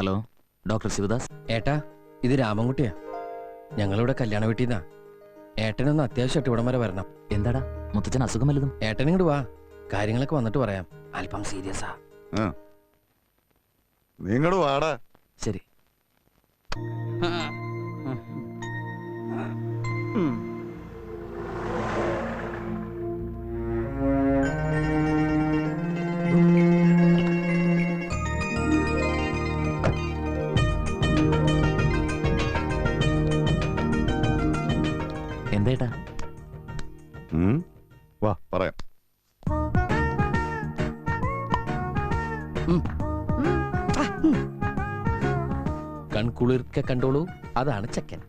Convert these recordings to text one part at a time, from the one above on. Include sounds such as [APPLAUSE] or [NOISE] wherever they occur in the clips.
Hello doctor Sivadas. ഏട്ടാ ഇത് രാമൻകുട്ടിയാ. ഞങ്ങളിവിടെ കല്യാണ വീട്ടിൽ നിന്നാ ഏട്ടനൊന്ന് അത്യാവശ്യമായിട്ട് ഇവിടം വരെ വരണം. എന്താടാ? മുത്തച്ഛൻ അസുഖം വല്ലതും? ഏട്ടൻ ഇങ്ങോട്ട് വാ. കാര്യങ്ങളൊക്കെ വന്നിട്ട് പറയാം. അല്പം സീരിയസാ. നിങ്ങട് വാടാ. ശരി. കൺകുളിർക്കെ കണ്ടോളൂ. അതാണ് ചെക്കൻ.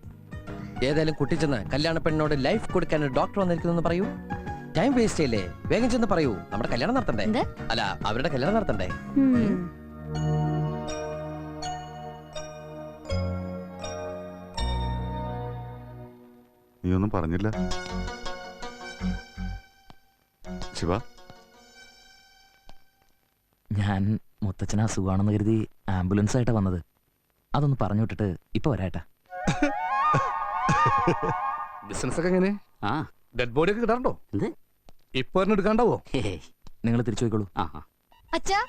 ഏതായാലും കുട്ടി ചെന്ന് കല്യാണ പെണ്ണിനോട് ലൈഫ് കൊടുക്കാൻ ഒരു ഡോക്ടർ വന്നിരിക്കുന്നു പറയൂ. ടൈം വേസ്റ്റ് ചെയ്യല്ലേ? വേഗം ചെന്ന് പറയൂ. നമ്മുടെ കല്യാണം നടത്തണ്ടേ? അല്ല അവരുടെ കല്യാണം നടത്തണ്ടേ. നീ ഒന്നും പറഞ്ഞില്ല. ശിവ? ഞാൻ മുത്തച്ഛനാ അസുഖമാണെന്ന് കരുതി ആംബുലൻസ് ആയിട്ടാണ് വന്നത്. അതൊന്ന് പറഞ്ഞു വിട്ടിട്ട് ഇപ്പൊ വരാട്ടാ. ബിസിനസ് ഒക്കെ എങ്ങനെ? ആ. ഡെഡ് ബോഡി ഒക്കെ കിട്ടാറുണ്ടോ? എന്ത്? ഇപ്പൊ എടുക്കാണ്ടാവോ? നിങ്ങൾ തിരിച്ചു പോയിക്കോളൂ. ആ ആ. അച്ഛാ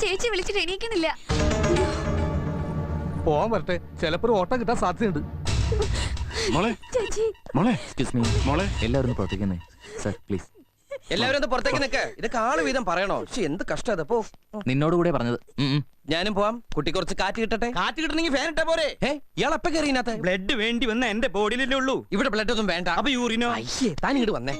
ചേച്ചി വിളിച്ചിട്ട് എണീക്കണില്ല പോവാൻ വരട്ടെ. ചിലപ്പോ ഒരു ഓട്ടം കിട്ടാൻ സാധ്യതയുണ്ട്. മോളെ. ചേച്ചി. മോളെ. എക്സ്ക്യൂസ് മീ മോളെ. എല്ലാവരും പ്രവർത്തിക്കുന്നേ. സർ പ്ലീസ് എല്ലാവരും ഒന്ന് പുറത്തേക്ക് നിൽക്ക് ഇതൊക്കെ ആൾ വീതം പറയണോ? പക്ഷെ എന്ത് കഷ്ടം അതപ്പോ നിന്നോട് കൂടെ പറഞ്ഞത്. ഞാനും പോവാം. കുട്ടി കുറച്ച് കാറ്റ് കിട്ടട്ടെ? കാറ്റ് കിട്ടണമെങ്കിൽ ഫാൻ ഇട്ടാ പോരെ. ഏ ഇയാൾ എപ്പ കയറി ഇതിനകത്ത്? ബ്ലഡ് വേണ്ടി വന്ന എന്റെ ബോഡിയിലല്ലേ ഉള്ളൂ. ഇവിടെ ബ്ലഡ് ഒന്നും വേണ്ട. അപ്പൊ യൂറിനോ അയ്യേ താൻ ഇങ്ങോട്ട് വന്നേ.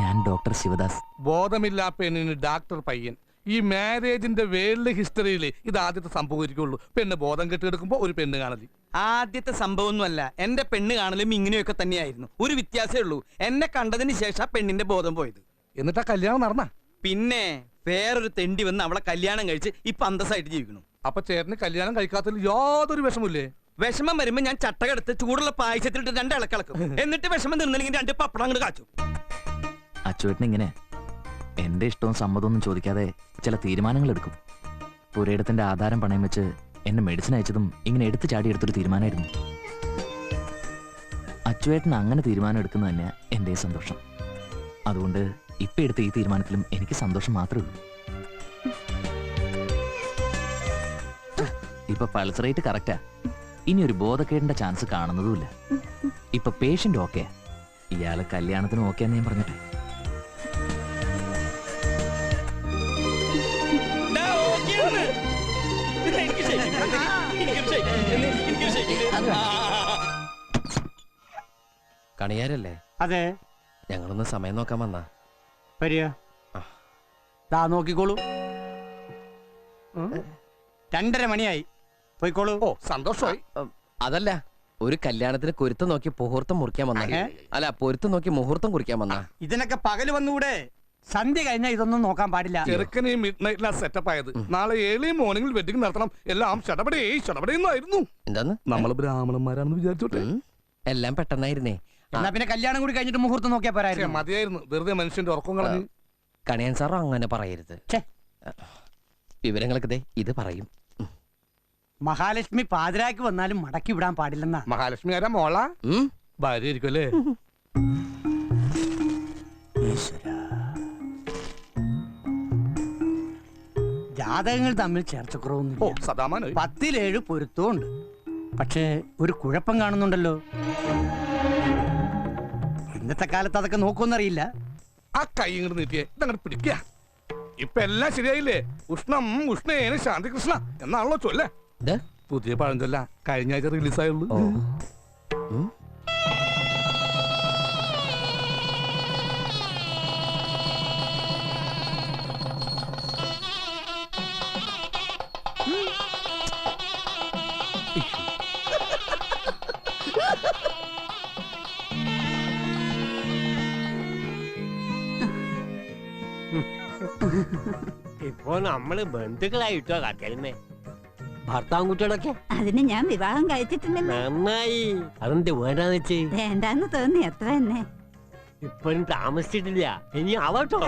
ഞാൻ ഡോക്ടർ ശിവദാസ്. ബോധമില്ലാ പെണ്ണിന് ഡാക്ടർ പയ്യൻ. ഈ മാരേജിന്റെ വേൾഡ് ഹിസ്റ്ററിയിൽ ഇത് ആദ്യത്തെ സംഭവിക്കുള്ളൂ പെണ്ണ് ബോധം കെട്ടിയെടുക്കുമ്പോ ഒരു പെണ്ണ് കാണലി. ആദ്യത്തെ സംഭവം സംഭവമൊന്നുമല്ല. എന്റെ പെണ്ണ് കാണലും ഇങ്ങനെയൊക്കെ തന്നെയായിരുന്നു. ഒരു വ്യത്യാസമേ ഉള്ളൂ. എന്നെ കണ്ടതിന് ശേഷം ആ പെണ്ണിന്റെ ബോധം പോയത്. എന്നിട്ടാ ആ കല്യാണം നടന്ന? പിന്നെ വേറൊരു തെണ്ടി വന്ന് അവളെ കല്യാണം കഴിച്ച് ഇപ്പൊ അന്തസ്സായിട്ട് ജീവിക്കുന്നു. അപ്പൊ ചേട്ടന് കല്യാണം കഴിക്കാത്തതിൽ യാതൊരു വിഷമില്ലേ വിഷമം വരുമ്പോ ഞാൻ ചട്ടകെടുത്ത് ചൂടുള്ള പായസത്തിലിട്ട് രണ്ട് ഇളക്കിളക്കും എന്നിട്ട് വിഷമം നിന്നില്ലെങ്കിൽ രണ്ട് പപ്പടം അങ്ങോട്ട് കാച്ചു. അച്ചുവേട്ടൻ ഇങ്ങനെ എന്റെ ഇഷ്ടവും സമ്മതമൊന്നും ചോദിക്കാതെ ചില തീരുമാനങ്ങൾ എടുക്കും പുരയിടത്തിന്റെ ആധാരം പണയം വെച്ച് എന്നെ മെഡിസിൻ അയച്ചതും ഇങ്ങനെ എടുത്തു ചാടി എടുത്തൊരു തീരുമാനമായിരുന്നു. അച്ചുവേട്ടൻ അങ്ങനെ തീരുമാനം എടുക്കുന്നത് തന്നെ എന്റെ സന്തോഷം. അതുകൊണ്ട് ഇപ്പൊ എടുത്ത ഈ തീരുമാനത്തിലും എനിക്ക് സന്തോഷം മാത്രമേ ഉള്ളൂ. ഇപ്പൊ പൾസ് റേറ്റ് കറക്റ്റാ ഇനി ഒരു ബോധക്കേടിന്റെ ചാൻസ് കാണുന്നതുമില്ല. ഇപ്പൊ പേഷ്യന്റ് ഓക്കെ ഇയാളെ കല്യാണത്തിന് ഓക്കെ ഞാൻ പറഞ്ഞിട്ടെ കണിയാരല്ലേ അതെ. ഞങ്ങളൊന്ന് സമയം നോക്കാൻ വന്നാ. വരിക. ദാ നോക്കിക്കോളൂ. രണ്ടര മണിയായി. പോയിക്കോളൂ. ഓ സന്തോഷമായി. അതല്ല ഒരു കല്യാണത്തിന് കുരുത്തം നോക്കി മുഹൂർത്തം മുറിക്കാൻ വന്ന. അല്ല പൊരുത്തം നോക്കി മുഹൂർത്തം കുറിക്കാൻ വന്ന. ഇതിനൊക്കെ പകൽ വന്നുകൂടെ സന്ധ്യ കഴിഞ്ഞാൽ ഇതൊന്നും നോക്കാൻ പാടില്ല. ചെറുക്കന് മിഡ് നൈറ്റിലാ സെറ്റപ്പ് ആയത്. നാളെ ഏർലി മോർണിംഗിൽ വെഡിങ് നടത്തണം. എല്ലാം ഷടപടേ ഷടപടേന്നായിരുന്നു എന്താന്ന്? നമ്മൾ ബ്രാഹ്മണന്മാരാണെന്ന് വിചാരിച്ചോട്ടെ. എല്ലാം പെട്ടെന്നായിരുന്നേ. എന്നാ പിന്നെ കല്യാണം കൂടി കഴിഞ്ഞിട്ട് മുഹൂർത്തം നോക്കിയാ പോരായിരുന്നു. മതിയായിരുന്നു. വെറുതെ മനുഷ്യന്റെ ഉറക്കം കളഞ്ഞു. കണിയൻ സാറോ അങ്ങനെ പറയരുത്. വിവരങ്ങളൊക്കെ ദേ ഇത് പറയും. മഹാലക്ഷ്മി പാതിരാക്ക് വന്നാലും മടക്കി വിടാൻ പാടില്ലെന്നാ. മഹാലക്ഷ്മി ആരാ മോള? ഭാര്യ ജാതകങ്ങൾ തമ്മിൽ ഓ കുറവൊന്നും സദാമാനായി പത്തിലേഴ് പൊരുത്തമുണ്ട് പക്ഷേ ഒരു കുഴപ്പം കാണുന്നുണ്ടല്ലോ. ഇന്നത്തെ കാലത്ത് അതൊക്കെ നോക്കുമെന്നറിയില്ല. ആ കൈ ഇങ്ങോട്ട് നീട്ടിയേ ഇതങ്ങോട്ട് പിടിക്കുക ഇപ്പൊ എല്ലാം ശരിയായില്ലേ? ഉഷ്ണം ഉഷ്ണേന ശാന്തി കൃഷ്ണ. എന്നാണല്ലോ ചൊല്ലേ? പുതിയ പഴഞ്ചൊല്ല കഴിഞ്ഞ ആഴ്ച റിലീസായുള്ളൂ ഇപ്പൊ നമ്മൾ ബന്ധുക്കളായിട്ടോ കത്തരുന്നേ ഭർത്താവും കുട്ടികളൊക്കെ അതിന് ഞാൻ വിവാഹം കഴിച്ചിട്ടുണ്ട് നന്നായി. അതെന്ത് വേണ്ടാന്ന് വെച്ച് വേണ്ടാന്ന് തോന്നി അത്ര തന്നെ. ഇപ്പോഴും താമസിച്ചിട്ടില്ല. ഇനി ആവട്ടോ.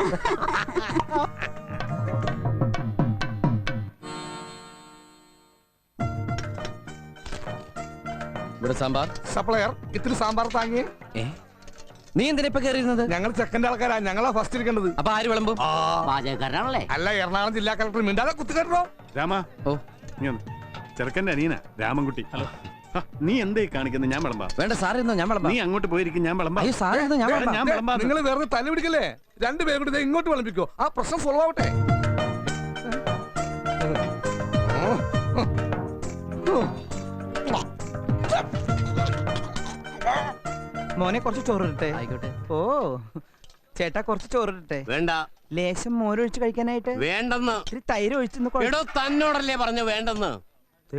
ഇവിടെ സാമ്പാർ. സപ്ലയർ ഇത്തിരി സാമ്പാർ താങ്ങിയേ. ഏ? നീ എന്തിനാ ഇപ്പൊ കയറിയിരുന്നത് ഞങ്ങൾ സെക്കൻഡ് ആൾക്കാരാ. ഞങ്ങളാ ഫസ്റ്റ് ഇരിക്കേണ്ടത്. അപ്പൊ ആര് വിളമ്പും? ആ. പാചകക്കാരനാണല്ലേ അല്ല എറണാകുളം ജില്ലാ കളക്ടർ മിണ്ടാതെ കുത്തുകെട്ടോ രാമ. ഓ. നീ ഒന്ന് ചെറുക്കന്റെ അനിയന രാമൻകുട്ടി. ഹ, നീ എന്തേ കാണിക്കുന്നത് ഞാൻ വിളമ്പാ. വേണ്ട സാറിരുന്നോ ഞാൻ വിളമ്പാം. നീ അങ്ങോട്ട് പോയിരിക്കും ഞാൻ വിളമ്പാ. അയ്യോ സാറിരുന്നോ ഞാൻ വിളമ്പാം. ഞാൻ വിളമ്പാ. നിങ്ങൾ വെറുതെ തല്ലി പിടിക്കല്ലേ രണ്ടുപേരും കൂടി ദേ ഇങ്ങോട്ട് വിളമ്പിക്കോ. ആ പ്രശ്നം സോൾവ് ആവട്ടെ. മോനെ കുറച്ച് ചോറിട്ടെ ആയിക്കോട്ടെ. ഓ ചേട്ടാ കുറച്ച് ചോറിട്ടെ വേണ്ട. ലേശം മോരൊഴിച്ച് കഴിക്കാനായിട്ട്? വേണ്ടെന്ന്. ഇത്തിരി തൈര് ഒഴിച്ചെന്ന് എടോ തന്നോടല്ലേ പറഞ്ഞു വേണ്ടെന്ന്.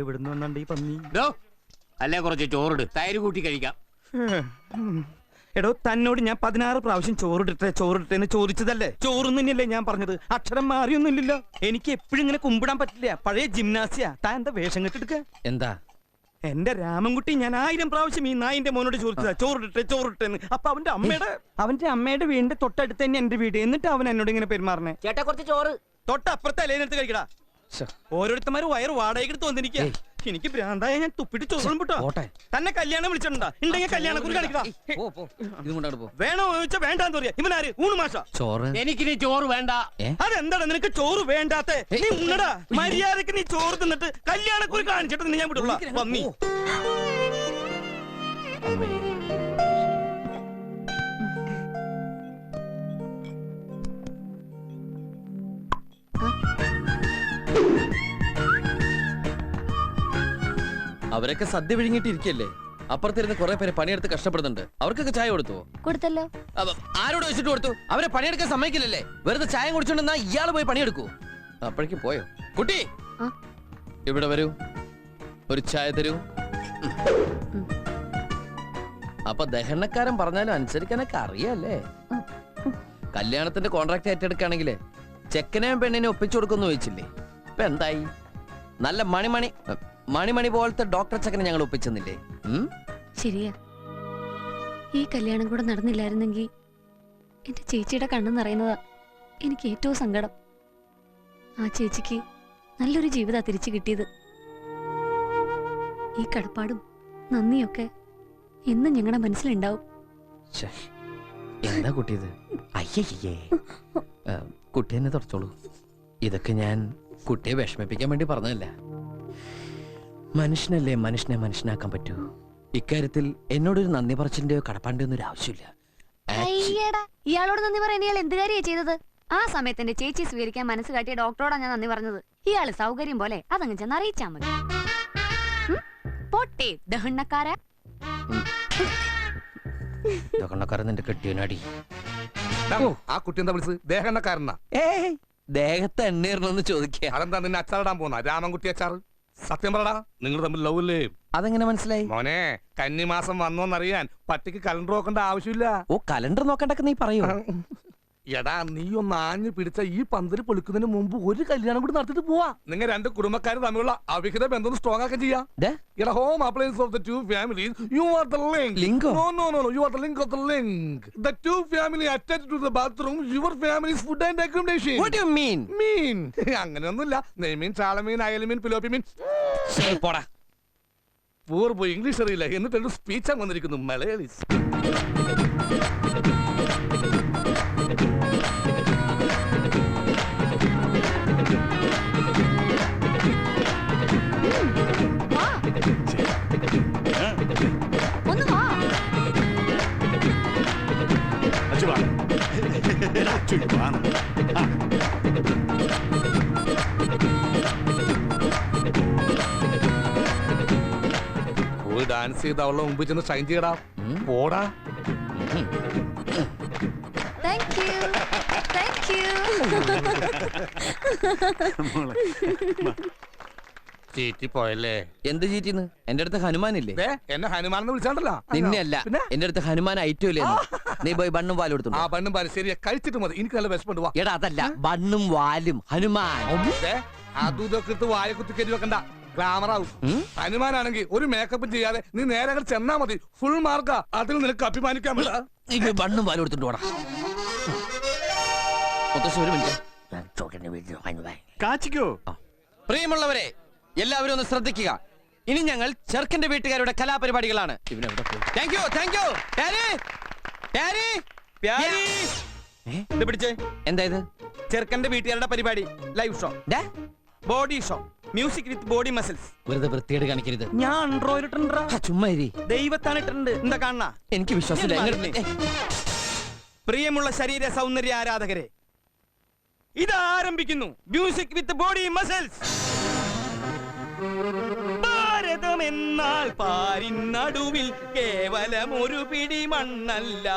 ഇവിടുന്ന് എവിടുന്ന് വന്നുണ്ട് ഈ പന്നി. അല്ലേ കുറച്ച് ചോറിട്. തൈര് കൂട്ടി കഴിക്കാം. എടോ തന്നോട് ഞാൻ പതിനാറ് പ്രാവശ്യം ചോറിട്ടെ ചോറിട്ടെ എന്ന് ചോദിച്ചതല്ലേ? ചോറ് തന്നെയല്ലേ ഞാൻ പറഞ്ഞത്? അക്ഷരം മാറിയൊന്നുമില്ലല്ലോ. എനിക്ക് എപ്പോഴും ഇങ്ങനെ കുമ്പിടാൻ പറ്റില്ല. പഴയ ജിംനാസിയ. താൻ എന്താ വേഷം കെട്ടെടുക്ക എന്താ? എന്റെ രാമൻകുട്ടി ഞാൻ ആയിരം പ്രാവശ്യം ഈ നായിന്റെ മോനോട് ചോദിച്ചതാ ചോറിട്ടെ ചോറിട്ടെ എന്ന് അപ്പൊ അവന്റെ അമ്മയുടെ അവന്റെ അമ്മയുടെ വീടിന്റെ തൊട്ടടുത്ത് തന്നെ എന്റെ വീട്. എന്നിട്ട് അവൻ എന്നോട് ഇങ്ങനെ പെരുമാറണേ ചേട്ടാ കുറച്ച് ചോറ്. തൊട്ടപ്പുറത്തെ അലേനെടുത്ത് കഴിക്കടാ. ഓരോരുത്തന്മാര് വയറ് വാടകയ്ക്ക് തോന്നിരിക്കുക എനിക്ക് ഭ്രാന്തായ ഞാൻ തുപ്പിട്ട് ചോറും പോട്ടെ. തന്നെ കല്യാണം വിളിച്ചിട്ടുണ്ടാ. ഉണ്ടെങ്കിൽ കല്യാണം കുറി കാണിക്കടാ പോ, പോ. ഇതും കൊണ്ടാണ് പോ. വേണോ ചോദിച്ചാ വേണ്ടാന്ന് പറയാ. ഇവനാര് ഊണ് മാഷ. ചോറ്. എനിക്കിനി ചോറ് വേണ്ട. അതെന്താണ് നിനക്ക് ചോറ് വേണ്ടാത്തെ. നീ ഉണ്ണടാ. മര്യാദയ്ക്ക് നീ ചോറ് തിന്നിട്ട് കല്യാണക്കുറി കാണിച്ചിട്ട് നിന്നെ ഞാൻ വിടുള്ള. പന്നി അവരൊക്കെ സദ്യ വിഴുങ്ങിട്ടിരിക്കല്ലേ അപ്പുറത്തിരുന്ന് കുറെ പേര് പണിയെടുത്ത് കഷ്ടപ്പെടുന്നുണ്ട്. അവർക്കൊക്കെ ചായ കൊടുത്തു? കൊടുത്തല്ലോ. ആരോട് വെച്ചിട്ട് കൊടുത്തു? അവരെ പണിയെടുക്കാൻ സമ്മതിക്കില്ലല്ലേ? വെറുതെ ചായ കുടിച്ചോണ്ടെന്നാ ഇയാൾ പോയി പണിയെടുക്കൂ. അപ്പോഴേക്ക് പോയോ? കുട്ടി? ഇവിടെ വരൂ? ഒരു ചായ തരൂ. അപ്പൊ ദഹനക്കാരൻ പറഞ്ഞാലും അനുസരിക്കാനൊക്കെ അറിയാല്ലേ? കല്യാണത്തിന്റെ കോൺട്രാക്ട് ഏറ്റെടുക്കുകയാണെങ്കിലേ ചെക്കനെയും പെണ്ണിനെ ഒപ്പിച്ചു കൊടുക്കുന്നു ചോദിച്ചില്ലേ? ഇപ്പൊ എന്തായി? നല്ല മണിമണി മണിമണി പോലത്തെ ഡോക്ടർ ചക്കനെ ഞങ്ങൾ ഒപ്പിച്ചെന്നില്ലേ? ശരിയാ. ഈ കല്യാണം കൂടെ നടന്നില്ലായിരുന്നെങ്കിൽ എന്റെ ചേച്ചിയുടെ കണ്ണു നിറയുന്നതാ എനിക്ക് ഏറ്റവും സങ്കടം. ആ ചേച്ചിക്ക് നല്ലൊരു ജീവിത തിരിച്ചു കിട്ടിയത്. ഈ കടപ്പാടും നന്ദിയൊക്കെ എന്നും ഞങ്ങളുടെ മനസ്സിലുണ്ടാവും. എന്താ കുട്ടിയത്? അയ്യേ കുട്ടി എന്നെ തുറച്ചോളൂ. ഇതൊക്കെ ഞാൻ കുട്ടിയെ വിഷമിപ്പിക്കാൻ വേണ്ടി പറഞ്ഞതല്ല? മനുഷ്യനല്ലേ മനുഷ്യനെ മനുഷ്യനാക്കാൻ പറ്റൂ? ഇക്കാര്യത്തിൽ എന്നോടൊരു നന്ദി പറച്ചിന്റെയോ കടപ്പാണ്ടിയോ ഒന്നും ഒരു ആവശ്യമില്ല അയ്യടാ ഇയാളോട് നന്ദി പറയാൻ ഇയാൾ എന്ത് കാര്യമാണ് ചെയ്തത്? ആ സമയത്ത് എന്റെ ചേച്ചി സ്വീകരിക്കാൻ മനസ്സ് കാട്ടിയ ഡോക്ടറോടാ ഞാൻ നന്ദി പറഞ്ഞത്. ഇയാൾ സൗകര്യം പോലെ അതങ്ങ് ചെന്ന് അറിയിച്ചാ മതി? പോട്ടെ ദഹണ്ണക്കാര. ഇതൊക്കെണ്ണക്കാരൻ നിന്റെ കെട്ടിയനാടി ആ കുട്ടി എന്താ വിളിച്ചത്? ദേഹണ്ണക്കാരനാ. ഏയ് ദേഹത്തെ എണ്ണീറണമെന്ന് ചോദിക്കുക അതെന്താ നിന്നെ അച്ചാറിടാൻ പോന്ന രാമൻകുട്ടി അച്ചാർ സത്യം പറടാ. നിങ്ങൾ തമ്മിൽ ലവ് അല്ലേ അതെങ്ങനെ മനസ്സിലായി? മോനെ കന്നിമാസം വന്നോന്നറിയാൻ പട്ടിക്ക് കലണ്ടർ നോക്കേണ്ട ആവശ്യമില്ല. ഓ കലണ്ടർ നോക്കണ്ടൊക്കെ നീ പറയൂ. [LAUGHS] എടാ നീ ഒന്ന് ആഞ്ഞു പിടിച്ച ഈ പന്തൽ പൊളിക്കുന്നതിന് മുമ്പ് ഒരു കല്യാണം കൂടി നടത്തിട്ട് പോവാ. നിങ്ങൾ രണ്ട് കുടുംബക്കാർ തമ്മിലുള്ള അവിഹിത ബന്ധം സ്ട്രോങ് ആക്കാൻ ചെയ്യാ. എടാ home appliance of the two families you are the link link no no no you are the link of the link the two family attached to the bathroom your families food and accommodation what you mean? മീൻ [LAUGHS] അങ്ങനെയൊന്നുമില്ല. നെയ്മീൻ ചാളമീൻ അയലമീൻ പിലോപ്പി മീൻ പോടാ. പൂർ പോയി English അറിയില്ല. എന്നിട്ട് ഒരു speech വന്നിരിക്കുന്നു. Malayalees dance ചെയ്ത് അവളുടെ മുമ്പിൽ ചെന്ന് ഷൈൻ ചെയ്യടാ ഉം. പോടാ മോളെ. ചീറ്റി പോയല്ലേ എന്ത് ചീറ്റിന്ന്? എന്റെ അടുത്ത് ഹനുമാനില്ലേ? ദേ, എന്നെ ഹനുമാൻ എന്ന് വിളിച്ചാണ്ടല്ലോ. നിന്നെ അല്ല പിന്നെ? എന്റെ അടുത്ത് ഹനുമാൻ ഐറ്റം ഇല്ലേ നീ പോയി ബണ്ണും വാലും എടുത്തു ആ പണ്ണും പരിശീലിയെ കഴിച്ചിട്ട് മതി. എനിക്ക് നല്ല വിശപ്പുണ്ട്. വാ. എടാ അതല്ല. ബണ്ണും വാലും. ഹനുമാൻ. ദേ, അതും ഇതൊക്കെ എടുത്ത് വായ കുത്തി കയറ്റി വെക്കണ്ട. ഗ്ലാമർ ആവും. ഹനുമാനാണെങ്കിൽ ഒരു മേക്കപ്പ് ചെയ്യാതെ നീ നേരെ അങ്ങട് ചെന്നാ മതി. ഫുൾ മാർക്കാ അതിൽ നിനക്ക് അഭിമാനിക്കാൻ പറ്റില്ല. നീ ബണ്ണും പാലും എടുത്തിട്ട് പോടാ മുത്തശ്ശി ഒരു മിനിറ്റ് കാച്ചിക്കോ? പ്രിയമുള്ളവരെ എല്ലാവരും ഒന്ന് ശ്രദ്ധിക്കുക. ഇനി ഞങ്ങൾ ചെറുക്കന്റെ വീട്ടുകാരുടെ കലാപരിപാടികളാണ്. Thank you thank you Pyari. ഇത് പിടിച്ചേ. എന്താ ഇത്? ചെറുക്കന്റെ വീട്ടുകാരുടെ പരിപാടി ലൈവ് ഷോ ഡാ, body show music with body muscles വെറുതെ വൃത്തിയേട് കാണിക്കരുത്. ഞാൻ ചുമ്മാ ദൈവത്താണ് ഇട്ടിട്ടുണ്ട്. എന്താ കാണണ എനിക്ക് വിശ്വാസമില്ല. പ്രിയമുള്ള ശരീര സൗന്ദര്യ ആരാധകരെ ഇത് ആരംഭിക്കുന്നു മ്യൂസിക് വിത്ത് ബോഡി മസിൽസ് ഭാരതമെന്നാൽ പാരിനടുവിൽ കേവലം ഒരു പിടി മണ്ണല്ല.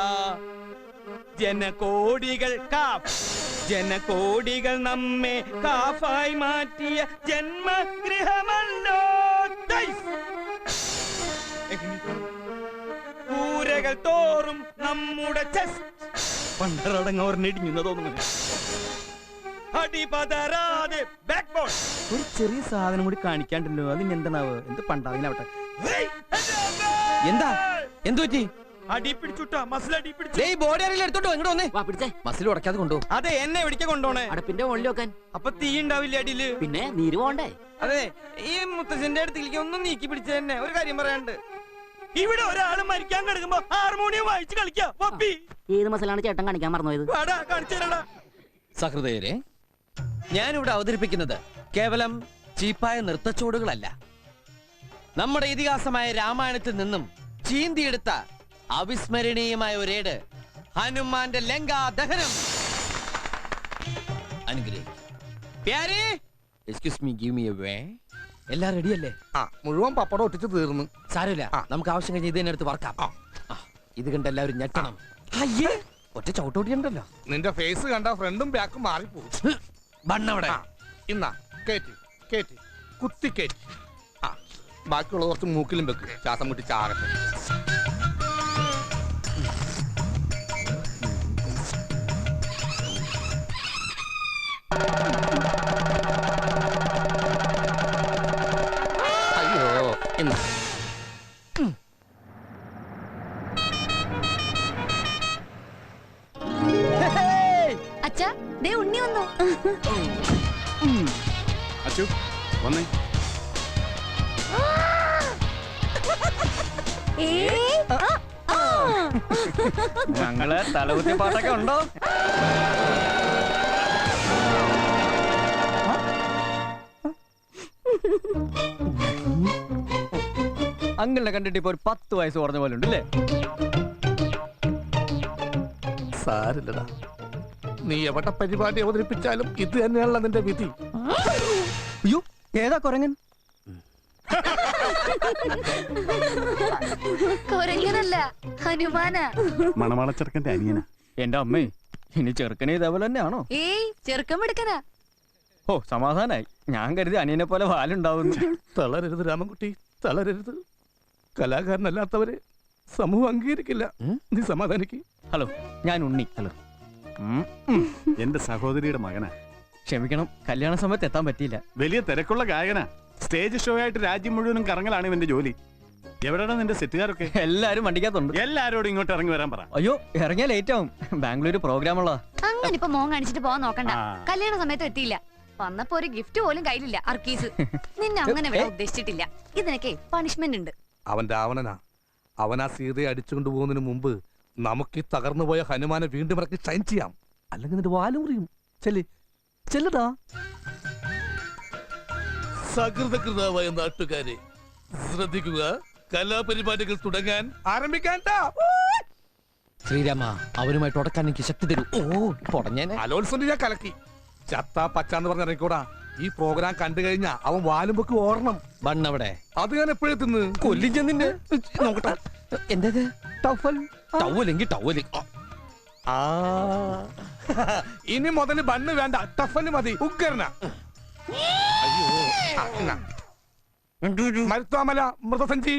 ജനകോടികൾ കാഫ്. ജനകോടികൾ നമ്മെ കാഫായി മാറ്റിയ ജന്മഗൃഹമല്ലോ. കൂരകൾ തോറും നമ്മുടെ ചെസ്റ്റ് നെടിഞ്ഞു തോന്നുന്നു. അടിപതരാതെ ബാക്ക് ബോൾ ഒരു ചെറിയ സാധനം കൂടി കാണിക്കാണ്ടല്ലോ. അതിന് എന്താണാവ് എന്ത് പണ്ടാവിലാവട്ടെ എന്താ? എന്തു പറ്റി? അടി പിടിച്ചുട്ടാ മസിൽ അടി പിടിച്ചു. ഈ ബോഡി എടുത്തോട്ടോ ഇങ്ങോട്ട് വന്നേ. വാ പിടിച്ചേ. മസിൽ ഉടക്കാതെ കൊണ്ടുപോകും അതെ എന്നെ എവിടേക്ക് കൊണ്ടോണേ അടുപ്പിന്റെ മുകളിൽ വെക്കാൻ. അപ്പൊ തീ ഉണ്ടാവില്ല അടിയിൽ? പിന്നെ നീര് പോണ്ടേ അതെ ഈ മുത്തച്ഛന്റെ അടുത്തേക്ക് ഒന്നും നീക്കി പിടിച്ച തന്നെ. ഒരു കാര്യം പറയാണ്ട് ഇവിടെ ഒരാൾ മരിക്കാൻ കിടക്കുമ്പോ ഹാർമോണിയം വായിച്ച് കളിക്കാ. ഏത് മസലാണ് ചേട്ടൻ കാണിക്കാൻ മറന്നുപോയത്? കാണിച്ചു തരടാ. സഹൃദയരെ ഞാനിവിടെ അവതരിപ്പിക്കുന്നത് കേവലം ചീപ്പായ നൃത്തച്ചുവടുകളല്ല നമ്മുടെ ഇതിഹാസമായ രാമായണത്തിൽ നിന്നും ചീന്തിയെടുത്ത അവിസ്മരണീയമായ ഒരേട് ഹനുമാന്റെ ലങ്കാ ദഹനം അനുഗ്രഹിക്കും. Pyari? Excuse me give me a way എല്ലാം റെഡിയല്ലേ? ആ മുഴുവൻ പപ്പടം ഒട്ടിച്ച് തീർന്നു. സാരമില്ല നമുക്ക് ആവശ്യം കഴിഞ്ഞ് ഇത് തന്നെ വർക്കാം ആ, ഇത് കണ്ട് എല്ലാവരും ഞെട്ടണം. അയ്യേ. ഒറ്റ ചവിട്ടോട്ടിയുണ്ടല്ലോ. നിന്റെ ഫേസ് കണ്ട ഫ്രണ്ടും ബാക്കും മാറിപ്പോകും ബണ്ണവിടെ ഇന്നാ കേറ്റി കേറ്റി കുത്തി കേറ്റി. ആ ബാക്കിയുള്ള കുറച്ച് മൂക്കിലും വെക്ക്. ശ്വാസം മുട്ടി ചാകട്ടെ. ഞങ്ങൾ തലകുത്തി പാട്ടൊക്കെ ഉണ്ടോ? അങ്ങനെ കണ്ടിട്ട് ഇപ്പൊ ഒരു പത്ത് വയസ്സ് കുറഞ്ഞ പോലെ ഉണ്ട് അല്ലേ സാരില്ലടാ. നീ എവിടെ പരിപാടി അവതരിപ്പിച്ചാലും ഇത് തന്നെയാണല്ലോ നിന്റെ വിധി. അയ്യോ ഏതാ കുരങ്ങൻ? കൊരങ്ങനല്ല ഹനുമാനാ. മണവാളച്ചെറുക്കന്റെ അനിയനാ. എന്റെ അമ്മേ ഇനി ചെറുക്കനെ ഇതേപോലെ തന്നെയാണോ? ഏയ് ചെറുക്കം എടുക്കനാ ഓ സമാധാനായി. ഞാൻ കരുതി അനിയനെ പോലെ വാലുണ്ടാവുന്നു. തളരരുത് രാമൻകുട്ടി തളരരുത്. കലാകാരനല്ലാത്തവരെ സമൂഹം അംഗീകരിക്കില്ല. നീ സമാധാനിക്ക്. ഹലോ ഞാൻ ഉണ്ണി. ഹലോ. എന്റെ സഹോദരിയുടെ മകനാ. ക്ഷമിക്കണം കല്യാണ സമയത്ത് എത്താൻ പറ്റിയില്ല. വലിയ തിരക്കുള്ള ഗായകനാ. സ്റ്റേജ് ഷോ ആയിട്ട് രാജ്യം മുഴുവനും കറങ്ങലാണ് ഇവന്റെ ജോലി. എവിടെയാണ് നിന്റെ സെറ്റുകാരൊക്കെ? എല്ലാരും വണ്ടിക്കകത്തുണ്ട്. എല്ലാരോടും ഇങ്ങോട്ട് ഇറങ്ങി വരാൻ പറ. അയ്യോ ഇറങ്ങിയാൽ ലേറ്റ് ആവും. ബാംഗ്ലൂർ പ്രോഗ്രാം ഉള്ള അങ്ങനെ ഇപ്പൊ മോൻ കാണിച്ചിട്ട് പോവാൻ നോക്കണ്ട. കല്യാണ സമയത്ത് എത്തിയില്ല. വന്നപ്പോ ഒരു ഗിഫ്റ്റ് പോലും കയ്യിലില്ല അർക്കീസ്. നിന്നെ അങ്ങനെ വരാൻ ഉദ്ദേശിച്ചിട്ടില്ല. ഇതിനൊക്കെ പണിഷ്മെന്റ് ഉണ്ട്. അവൻ രാവണനാ. അവൻ ആ സീതയെ അടിച്ചുകൊണ്ട് പോകുന്നതിന് മുമ്പ് നമുക്ക് ഈ തകർന്നു പോയ ഹനുമാനെ വീണ്ടും ഇറക്കി ഷൈൻ ചെയ്യാം. അല്ലെങ്കിൽ നിന്റെ വാലും മുറിയും. ചെല്ല്. ചെല്ലടാ. സകൃതകൃതാവായ നാട്ടുകാരെ ശ്രദ്ധിക്കുക. കലാപരിപാടികൾ തുടങ്ങാൻ ആരംഭിക്കാൻ ശ്രീരാമ അവനുമായിട്ട് ഉടക്കാൻ എനിക്ക് ശക്തി തരൂ. ഓ പൊടഞ്ഞേനെ അലോത്സവം ഞാൻ കലക്കി. ചത്ത പച്ചാന്ന് പറഞ്ഞ ഇറങ്ങിക്കൂടാ ഈ പ്രോഗ്രാം കണ്ടു കഴിഞ്ഞാ അവൻ വാലും പൊക്കി ഓർണം ബണ്ണവിടെ അത് ഞാൻ എപ്പോഴും തിന്ന്? കൊല്ലിച്ച നിന്നെ. നോക്കട്ടെ. എന്തത്? ടവൽ. ടവലെങ്കി ടവൽ. ആ. ഇനി മുതൽ ബണ്ണ് വേണ്ട. ടഫൽ മതി. ഉഗ്രന. അയ്യോ. മരുത്വാമല മൃതസഞ്ചി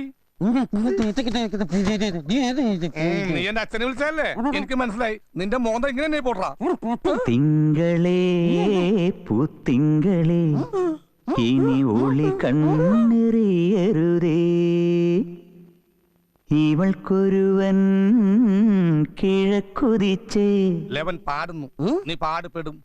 നീ എന്റെ അച്ഛനെ വിളിച്ചല്ലേ എനിക്ക് മനസ്സിലായി നിന്റെ മോന്ത ഇങ്ങനെ പോട്ടാ തിങ്കളേ പുത്തിങ്കളേ ഇനി ഒളി കണ്ണെറിയരുതേ ഇവൾക്കൊരുവൻ കിഴക്കുതിച്ചേ ലെവൻ പാടുന്നു നീ പാടുപെടും